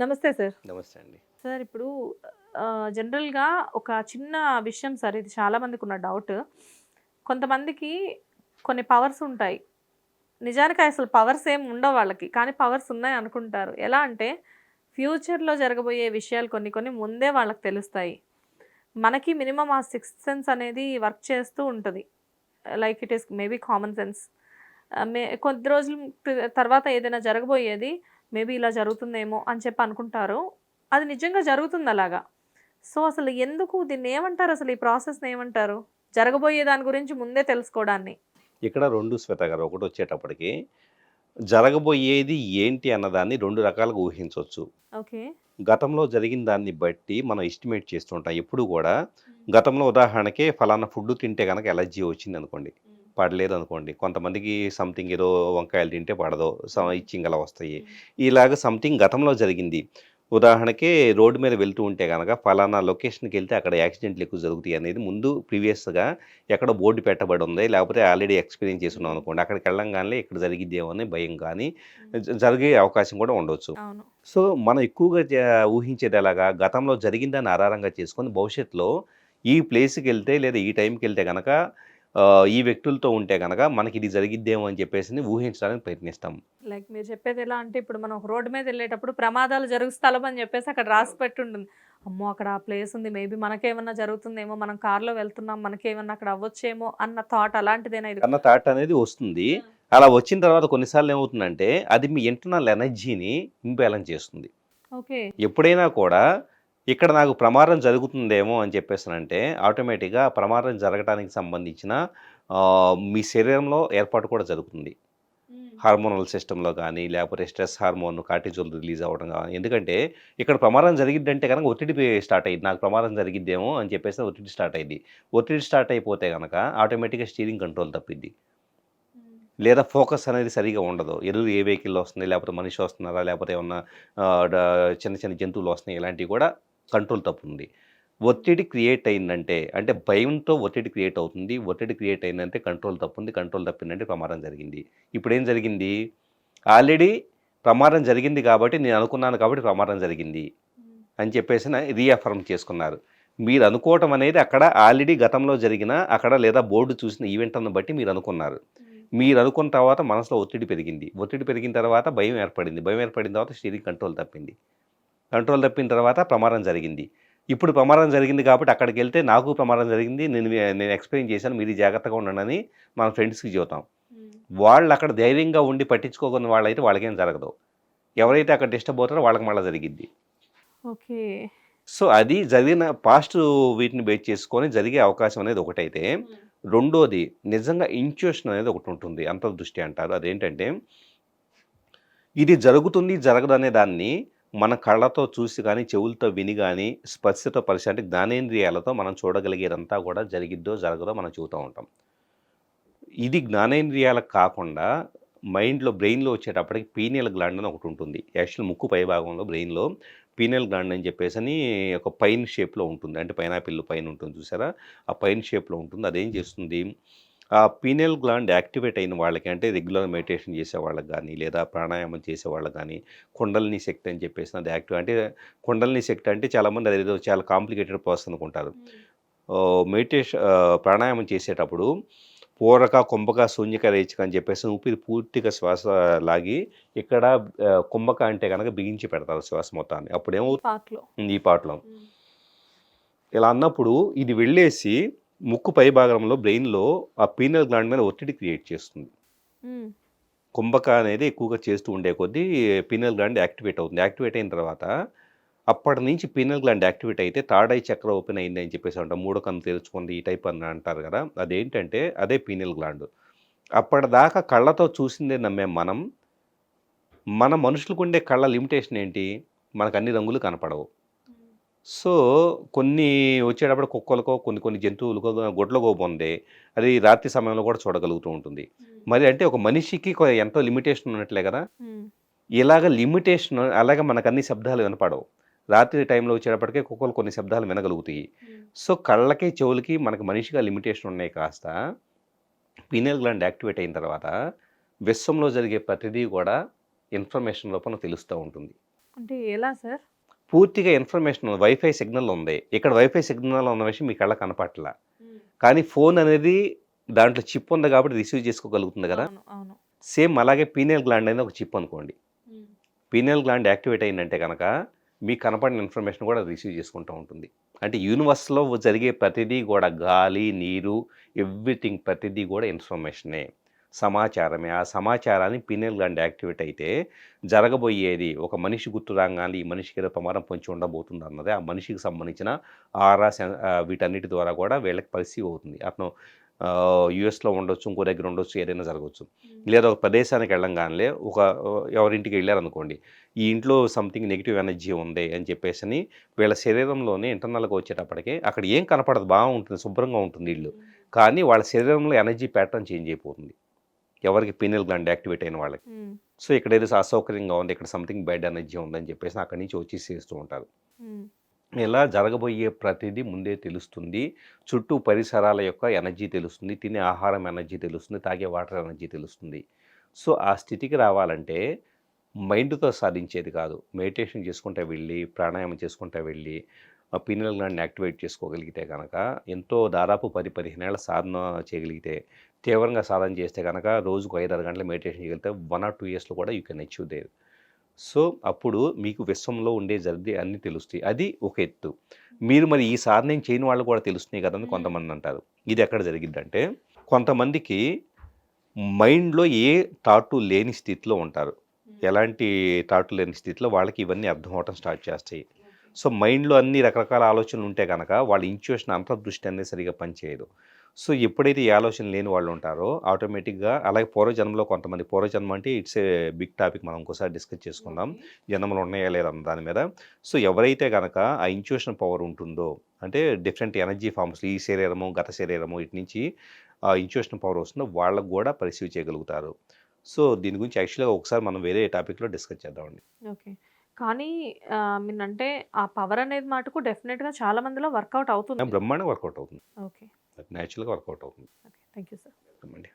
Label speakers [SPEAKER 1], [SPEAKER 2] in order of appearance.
[SPEAKER 1] నమస్తే సార్.
[SPEAKER 2] నమస్తే అండి.
[SPEAKER 1] సార్ ఇప్పుడు జనరల్గా ఒక చిన్న విషయం సార్ ఇది చాలా మందికి ఉన్న డౌట్. కొంతమందికి కొన్ని పవర్స్ ఉంటాయి. నిజానికి అసలు పవర్స్ ఏం ఉండవు వాళ్ళకి కానీ పవర్స్ ఉన్నాయి అనుకుంటారు. ఎలా అంటే ఫ్యూచర్లో జరగబోయే విషయాలు కొన్ని కొన్ని ముందే వాళ్ళకి తెలుస్తాయి. మనకి మినిమం ఆ సిక్స్ సెన్స్ అనేది వర్క్ చేస్తూ ఉంటుంది. Like it is maybe common sense. మే కొద్ది రోజుల తర్వాత ఏదైనా జరగబోయేది మేబీ ఇలా జరుగుతుందేమో అని చెప్పి అనుకుంటారు. అది నిజంగా జరుగుతుంది అలాగా. సో అసలు ఎందుకు దీన్ని ఏమంటారు? అసలు ఈ ప్రాసెస్ని ఏమంటారు? జరగబోయే దాని గురించి ముందే తెలుసుకోవడాన్ని.
[SPEAKER 2] ఇక్కడ రెండు శ్వేత గారు ఒకటి వచ్చేటప్పటికి జరగబోయేది ఏంటి అన్నదాన్ని రెండు రకాలుగా ఊహించవచ్చు.
[SPEAKER 1] ఓకే.
[SPEAKER 2] గతంలో జరిగిన దాన్ని బట్టి మనం ఎస్టిమేట్ చేస్తుంటాం. ఎప్పుడు కూడా గతంలో ఉదాహరణకి ఫలానా ఫుడ్ తింటే కనుక ఎలర్జీ వచ్చింది అనుకోండి పడలేదు అనుకోండి కొంతమందికి సంథింగ్ ఏదో వంకాయలు తింటే పడదో. ఇచ్చింగ్ అలా వస్తాయి. ఇలాగ సంథింగ్ గతంలో జరిగింది. ఉదాహరణకి రోడ్డు మీద వెళ్తూ ఉంటే కనుక ఫలానా లొకేషన్కి వెళ్తే అక్కడ యాక్సిడెంట్లు ఎక్కువ జరుగుతాయి అనేది ముందు ప్రీవియస్గా ఎక్కడ బోర్డు పెట్టబడి ఉంది. లేకపోతే ఆల్రెడీ ఎక్స్పీరియన్స్ చేస్తున్నాం అనుకోండి. అక్కడికి వెళ్ళంగానే ఇక్కడ జరిగిద్దేమో అని భయం కానీ జరిగే అవకాశం కూడా ఉండొచ్చు. సో మనం ఎక్కువగా జ- ఊహించేది ఎలాగా? గతంలో జరిగిందని ఆధారంగా చేసుకొని భవిష్యత్తులో ఈ ప్లేస్కి వెళ్తే లేదా ఈ టైంకి వెళ్తే కనుక ఈ వ్యక్తులతో ఉంటే కనుక మనకి ఇది జరిగిద్దేమో అని చెప్పేసి ఊహించడానికి ప్రయత్నిస్తాం.
[SPEAKER 1] లైక్ మీరు చెప్పేది ఎలా అంటే ఇప్పుడు మనం రోడ్డు మీద వెళ్ళేటప్పుడు ప్రమాదాలు జరుగు స్థలం అని చెప్పేసి అక్కడ రాసి పెట్టి ఉంటుంది అమ్మో అక్కడ ఆ ప్లేస్ ఉంది. మేబీ మనకేమన్నా జరుగుతుందేమో మనం కార్లో వెళ్తున్నాం మనకేమన్నా అక్కడ అవ్వచ్చేమో అన్న థాట్ అలాంటిదేనా ఇది?
[SPEAKER 2] అన్న థాట్ అనేది వస్తుంది. అలా వచ్చిన తర్వాత కొన్నిసార్లు ఏమవుతుందంటే అది మీ ఇంటర్నల్ ఎనర్జీని ఇంబ్యాలెన్స్ చేస్తుంది.
[SPEAKER 1] ఓకే.
[SPEAKER 2] ఎప్పుడైనా కూడా ఇక్కడ నాకు ప్రమాదం జరుగుతుందేమో అని చెప్పేసానంటే ఆటోమేటిక్గా ప్రమాదం జరగడానికి సంబంధించిన మీ శరీరంలో ఏర్పాటు కూడా జరుగుతుంది. హార్మోనల్ సిస్టంలో కానీ లేకపోతే స్ట్రెస్ హార్మోన్ కార్టిజోల్ రిలీజ్ అవ్వడం కానీ ఎందుకంటే ఇక్కడ ప్రమాదం జరిగిద్దంటే కనుక ఒత్తిడి స్టార్ట్ అయ్యింది నాకు ప్రమాదం జరిగిద్దేమో అని చెప్పేసి ఒత్తిడి స్టార్ట్ అయ్యింది ఒత్తిడి స్టార్ట్ అయిపోతే కనుక ఆటోమేటిక్గా స్టీరింగ్ కంట్రోల్ తప్పిద్ది. లేదా ఫోకస్ అనేది సరిగా ఉండదు. ఎదురు ఏ వెహికల్ వస్తుంది లేకపోతే మనిషి వస్తున్నారా లేకపోతే ఏమన్నా చిన్న చిన్న జంతువులు వస్తున్నాయి ఇలాంటివి కూడా కంట్రోల్ తప్పుంది. ఒత్తిడి క్రియేట్ అయిందంటే అంటే భయంతో ఒత్తిడి క్రియేట్ అవుతుంది. ఒత్తిడి క్రియేట్ అయిందంటే కంట్రోల్ తప్పుంది. కంట్రోల్ తప్పిందంటే ప్రమాదం జరిగింది. ఇప్పుడు ఏం జరిగింది? ఆల్రెడీ ప్రమాదం జరిగింది కాబట్టి నేను అనుకున్నాను కాబట్టి ప్రమాదం జరిగింది అని చెప్పేసి రీఅఫర్మ్ చేసుకున్నారు. మీరు అనుకోవటం అనేది అక్కడ ఆల్రెడీ గతంలో జరిగిన అక్కడ లేదా బోర్డు చూసిన ఈవెంట్ను బట్టి మీరు అనుకున్నారు. మీరు అనుకున్న తర్వాత మనసులో ఒత్తిడి పెరిగింది. ఒత్తిడి పెరిగిన తర్వాత భయం ఏర్పడింది. భయం ఏర్పడిన తర్వాత స్టీరింగ్ కంట్రోల్ తప్పింది. కంట్రోల్ తప్పిన తర్వాత ప్రమాదం జరిగింది. ఇప్పుడు ప్రమాదం జరిగింది కాబట్టి అక్కడికి వెళ్తే నాకు ప్రమాదం జరిగింది. నేను నేను ఎక్స్ప్లెయిన్ చేశాను. మీరు జాగ్రత్తగా ఉండండి మన ఫ్రెండ్స్కి చెబుతాం. వాళ్ళు అక్కడ ధైర్యంగా ఉండి పట్టించుకోకున్న వాళ్ళైతే వాళ్ళకేం జరగదు. ఎవరైతే అక్కడ డిస్టర్బ్ అవుతారో వాళ్ళకి మళ్ళీ జరిగిద్ది.
[SPEAKER 1] ఓకే.
[SPEAKER 2] సో అది జరిగిన పాస్ట్ వీటిని బేస్ చేసుకొని జరిగే అవకాశం అనేది ఒకటైతే రెండోది నిజంగా ఇంట్యూషన్ అనేది ఒకటి ఉంటుంది. అంతర్దృష్టి అంటారు. అదేంటంటే ఇది జరుగుతుంది జరగదు అనే దాన్ని మన కళ్ళతో చూసి కానీ చెవులతో విని కానీ స్పర్శతో పరిశ అంటే జ్ఞానేంద్రియాలతో మనం చూడగలిగేదంతా కూడా జరిగిద్దో జరగదో మనం చూస్తూ ఉంటాం. ఇది జ్ఞానేంద్రియాలకు కాకుండా మైండ్లో బ్రెయిన్లో వచ్చేటప్పటికి పీనియల్ గ్లాండ్ అని ఒకటి ఉంటుంది. యాక్చువల్ ముక్కు పై భాగంలో బ్రెయిన్లో పీనియల్ గ్లాండ్ అని చెప్పేసి అని ఒక పైన్ షేప్లో ఉంటుంది. అంటే పైనాపిల్ పైన ఉంటుంది చూసారా? ఆ పైన్ షేప్లో ఉంటుంది. అదేం చేస్తుంది? ఆ పీనియల్ గ్లాండ్ యాక్టివేట్ అయిన వాళ్ళకి అంటే రెగ్యులర్ మెడిటేషన్ చేసే వాళ్ళకి కానీ లేదా ప్రాణాయామం చేసే వాళ్ళకి కానీ కుండలిని శక్తి అని చెప్పేసి అది యాక్టివ్ అంటే కుండలిని శక్తి అంటే చాలామంది అదేదో చాలా కాంప్లికేటెడ్ ప్రాసెస్ అనుకుంటారు. మెడిటేషన్ ప్రాణాయామం చేసేటప్పుడు పూరక కుంభక శూన్యక రేచిక అని చెప్పేసి ఊపిరి పూర్తిగా శ్వాస లాగి ఇక్కడ కుంభక అంటే కనుక బిగించి పెడతారు శ్వాస మొత్తాన్ని. అప్పుడేమో ఈ పాటలో. ఇలా అన్నప్పుడు ఇది వెళ్ళేసి ముక్కు పై భాగంలో బ్రెయిన్లో ఆ పీనల్ గ్లాండ్ మీద ఒత్తిడి క్రియేట్ చేస్తుంది. కుంభక అనేది ఎక్కువగా చేస్తూ ఉండే కొద్దీ పీనల్ గ్లాండ్ యాక్టివేట్ అవుతుంది. యాక్టివేట్ అయిన తర్వాత అప్పటి నుంచి పీనల్ గ్లాండ్ యాక్టివేట్ అయితే ఐ చక్ర ఓపెన్ అయింది అని చెప్పేసి అంటాం మూడో కన్ను తెరుచుకుంది ఈ టైప్ అని అంటారు కదా. అదేంటంటే అదే పీనల్ గ్లాండ్. అప్పటిదాకా కళ్ళతో చూసిందే నమ్మే మనం మన మనుషులకు ఉండే కళ్ళ లిమిటేషన్ ఏంటి? మనకు అన్ని రంగులు కనపడవు. సో కొన్ని వచ్చేటప్పుడు కుక్కలకో కొన్ని కొన్ని జంతువులకో గొడ్లకో పొందే అది రాత్రి సమయంలో కూడా చూడగలుగుతూ ఉంటుంది. మరి అంటే ఒక మనిషికి ఎంతో లిమిటేషన్ ఉన్నట్లే కదా? ఇలాగ లిమిటేషన్ అలాగే మనకు అన్ని శబ్దాలు వినపడవు. రాత్రి టైంలో వచ్చేటప్పటికే కుక్కలు కొన్ని శబ్దాలు వినగలుగుతాయి. సో కళ్ళకి చెవులకి మనకు మనిషిగా లిమిటేషన్ ఉన్నాయి కాస్త పీనల్ గ్లాండ్ యాక్టివేట్ అయిన తర్వాత విశ్వంలో జరిగే ప్రతిదీ కూడా ఇన్ఫర్మేషన్ రూపంలో తెలుస్తూ ఉంటుంది.
[SPEAKER 1] అంటే ఎలా సార్?
[SPEAKER 2] పూర్తిగా ఇన్ఫర్మేషన్ వైఫై సిగ్నల్ ఉంది. ఇక్కడ వైఫై సిగ్నల్ ఉన్న విషయం మీ కళ్ళ కనపట్ల. కానీ ఫోన్ అనేది దాంట్లో చిప్ ఉంది కాబట్టి రిసీవ్ చేసుకోగలుగుతుంది కదా? సేమ్ అలాగే పీనియల్ గ్లాండ్ అనేది ఒక చిప్ అనుకోండి. పీనియల్ గ్లాండ్ యాక్టివేట్ అయిందంటే కనుక మీకు కనపడిన ఇన్ఫర్మేషన్ కూడా రిసీవ్ చేసుకుంటూ ఉంటుంది. అంటే యూనివర్స్లో జరిగే ప్రతిదీ కూడా గాలి నీరు ఎవ్రీథింగ్ ప్రతిదీ కూడా ఇన్ఫర్మేషనే. సమాచారమే. ఆ సమాచారాన్ని పీనియల్ గ్లాండ్ యాక్టివేట్ అయితే జరగబోయేది ఒక మనిషి గుర్తు రాగానే ఈ మనిషికి ఏదో ప్రమాదం పొంచి ఉండబోతుంది అన్నది ఆ మనిషికి సంబంధించిన ఆరా వీటన్నిటి ద్వారా కూడా వీళ్ళకి పరిస్థితి అవుతుంది. అతను యుఎస్లో ఉండొచ్చు ఇంకో దగ్గర ఉండొచ్చు ఏదైనా జరగవచ్చు లేదా ఒక ప్రదేశానికి వెళ్ళంగానే ఒక ఎవరింటికి వెళ్ళారనుకోండి ఈ ఇంట్లో సంథింగ్ నెగిటివ్ ఎనర్జీ ఉంది అని చెప్పేసి వీళ్ళ శరీరంలోనే ఇంటర్నల్గా వచ్చేటప్పటికి అక్కడ ఏం కనపడదు బాగుంటుంది శుభ్రంగా ఉంటుంది ఇల్లు. కానీ వాళ్ళ శరీరంలో ఎనర్జీ ప్యాటర్న్ చేంజ్ అయిపోతుంది. ఎవరికి పీనల్ గ్లాండ్ యాక్టివేట్ అయిన వాళ్ళకి. సో ఇక్కడ ఏదో అసౌకర్యంగా ఉంది ఇక్కడ సంథింగ్ బ్యాడ్ ఎనర్జీ ఉందని చెప్పేసి అక్కడి నుంచి వచ్చి చేస్తూ ఉంటారు ఇలా జరగబోయే ప్రతిదీ ముందే తెలుస్తుంది. చుట్టూ పరిసరాల యొక్క ఎనర్జీ తెలుస్తుంది తినే ఆహారం ఎనర్జీ తెలుస్తుంది తాగే వాటర్ ఎనర్జీ తెలుస్తుంది. సో ఆ స్థితికి రావాలంటే మైండ్తో సాధించేది కాదు. మెడిటేషన్ చేసుకుంటే వెళ్ళి ప్రాణాయామం చేసుకుంటే వెళ్ళి పిన్నెల్ గ్లాండ్ని యాక్టివేట్ చేసుకోగలిగితే కనుక ఎంతో దాదాపు పది పదిహేను ఏళ్ళ సాధన చేయగలిగితే తీవ్రంగా సాధన చేస్తే కనుక రోజుకు ఐదు ఆరు గంటల మెడిటేషన్ చేయగలిగితే వన్ ఆర్ టూ ఇయర్స్లో కూడా you can achieve there. So అప్పుడు మీకు విశ్వంలో ఉండే జరిగే అన్నీ తెలుస్తాయి. అది ఒక ఎత్తు. మీరు మరి ఈ సాధన చేయని వాళ్ళు కూడా తెలుస్తున్నాయి కదని కొంతమంది అంటారు. ఇది ఎక్కడ జరిగిద్దంటే కొంతమందికి మైండ్లో ఏ థాటు లేని స్థితిలో ఉంటారు. ఎలాంటి థాటు లేని స్థితిలో వాళ్ళకి ఇవన్నీ అర్థం అవటం స్టార్ట్ చేస్తాయి. సో మైండ్లో అన్ని రకరకాల ఆలోచనలు ఉంటే కనుక వాళ్ళ ఇంట్యూషన్ అంతర్దృష్టి అనేది సరిగా పనిచేయదు. సో ఎప్పుడైతే ఈ ఆలోచన లేని వాళ్ళు ఉంటారో ఆటోమేటిక్గా అలాగే పూర్వజన్మలో కొంతమంది పూర్వజన్మ అంటే ఇట్స్ ఏ బిగ్ టాపిక్ మనం ఇంకోసారి డిస్కస్ చేసుకుందాం. జన్మలు ఉన్నాయా లేదా దాని మీద. సో ఎవరైతే కనుక ఆ ఇంట్యూషన్ పవర్ ఉంటుందో అంటే డిఫరెంట్ ఎనర్జీ ఫామ్స్ ఈ శరీరము గత శరీరము ఇటు నుంచి ఆ ఇంట్యూషన్ పవర్ వస్తుందో వాళ్ళకు కూడా పరిశీవ్ చేయగలుగుతారు. సో దీని గురించి యాక్చువల్గా ఒకసారి మనం వేరే టాపిక్లో డిస్కస్ చేద్దామండి.
[SPEAKER 1] ఓకే. కానీ ఆ, మీనంటే ఆ పవర్ అనేది మటుకు డెఫినెట్గా చాలా మందిలో వర్కౌట్ అవుతుంది.
[SPEAKER 2] బ్రహ్మాండంగా వర్కౌట్ అవుతుంది.
[SPEAKER 1] ఓకే.
[SPEAKER 2] న్యాచురల్గా వర్కౌట్ అవుతుంది.
[SPEAKER 1] ఓకే. Thank you sir.
[SPEAKER 2] అండి